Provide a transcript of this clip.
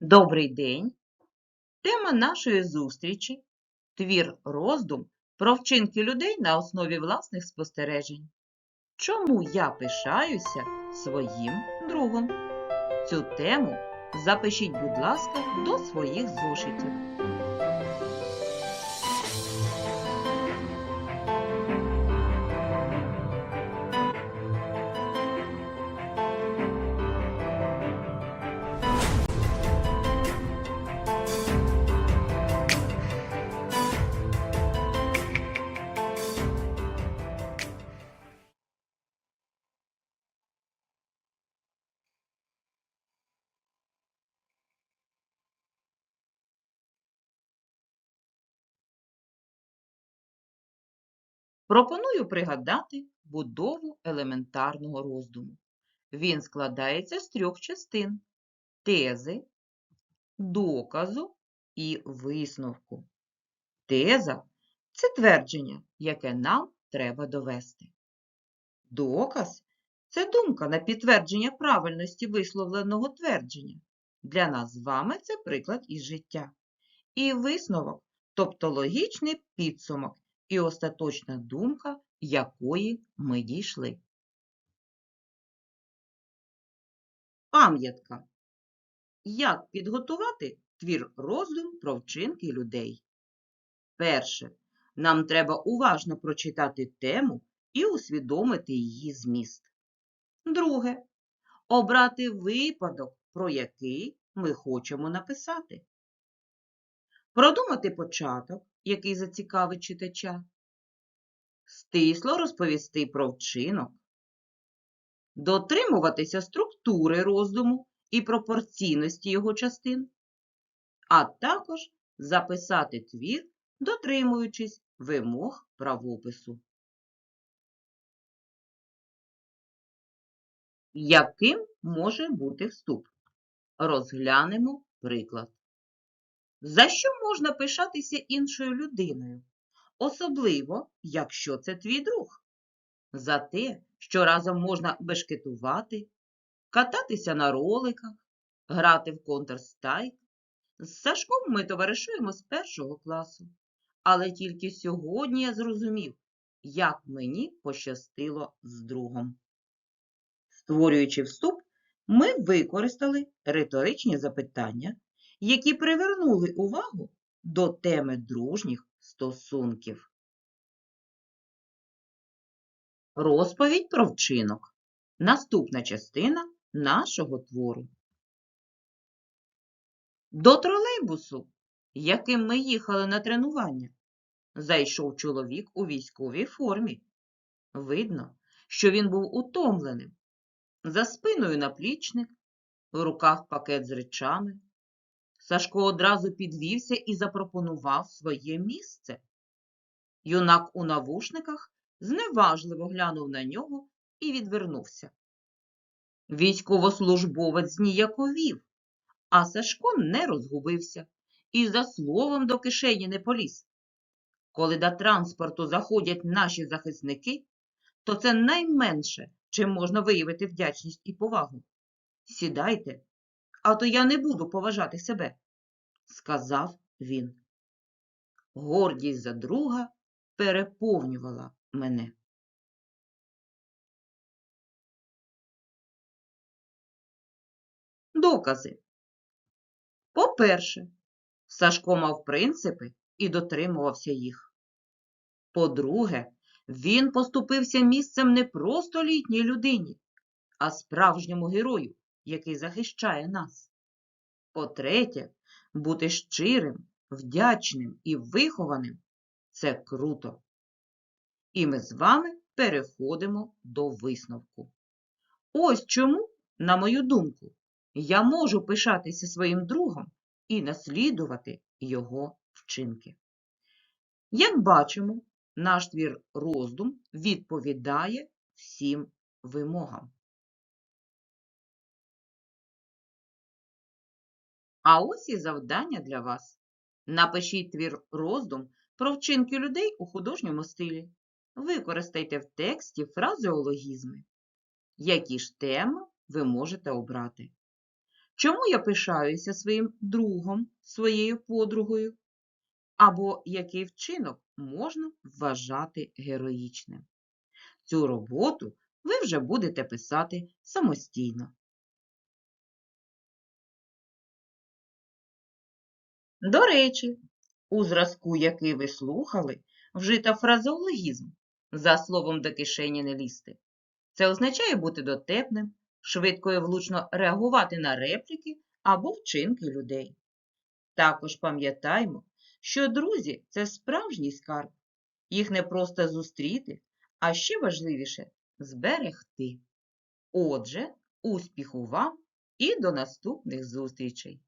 Добрий день! Тема нашої зустрічі твір роздум про вчинки людей на основі власних спостережень. Чому я пишаюся своїм другом? Цю тему запишіть, будь ласка, до своїх зошитів. Пропоную пригадати будову елементарного роздуму. Він складається з трьох частин тези, доказу і висновку. Теза це твердження, яке нам треба довести. Доказ це думка на підтвердження правильності висловленого твердження. Для нас з вами це приклад із життя. І висновок, тобто логічний підсумок і остаточна думка, якої ми дійшли. Пам'ятка. Як підготувати твір роздум про вчинки людей? Перше. Нам треба уважно прочитати тему і усвідомити її зміст. Друге. Обрати випадок, про який ми хочемо написати. Продумати початок, який зацікавить читача. Стисло розповісти про вчинок. Дотримуватися структури роздуму і пропорційності його частин, а також записати твір, дотримуючись вимог правопису. Яким може бути вступ? Розглянемо приклад. За що можна пишатися іншою людиною? Особливо, якщо це твій друг. За те, що разом можна бешкетувати, кататися на роликах, грати в Counter-Strike. З Сашком ми товаришуємо з першого класу. Але тільки сьогодні я зрозумів, як мені пощастило з другом. Створюючи вступ, ми використали риторичні запитання, які привернули увагу до теми дружніх стосунків. Розповідь про вчинок. Наступна частина нашого твору. До тролейбусу, яким ми їхали на тренування, зайшов чоловік у військовій формі. Видно, що він був утомленим. За спиною наплічник, в руках пакет з речами. Сашко одразу підвівся і запропонував своє місце. Юнак у навушниках зневажливо глянув на нього і відвернувся. Військовослужбовець зніяковів, а Сашко не розгубився і за словом до кишені не поліз. Коли до транспорту заходять наші захисники, то це найменше, чим можна виявити вдячність і повагу. Сідайте, а то я не буду поважати себе, сказав він. Гордість за друга переповнювала мене. Докази. По-перше, Сашко мав принципи і дотримувався їх. По-друге, він поступився місцем не просто літній людині, а справжньому герою, який захищає нас. По-третє, бути щирим, вдячним і вихованим це круто. І ми з вами переходимо до висновку. Ось чому, на мою думку, я можу пишатися своїм другом і наслідувати його вчинки. Як бачимо, наш твір роздум відповідає всім вимогам. А ось і завдання для вас. Напишіть твір роздум про вчинки людей у художньому стилі. Використайте в тексті фразеологізми. Які ж теми ви можете обрати? Чому я пишаюся своїм другом, своєю подругою? Або який вчинок можна вважати героїчним? Цю роботу ви вже будете писати самостійно. До речі, у зразку, який ви слухали, вжита фразеологізм за словом до кишені не лізти. Це означає бути дотепним, швидко і влучно реагувати на репліки або вчинки людей. Також пам'ятаймо, що друзі це справжній скарб. Їх не просто зустріти, а ще важливіше зберегти. Отже, успіху вам і до наступних зустрічей!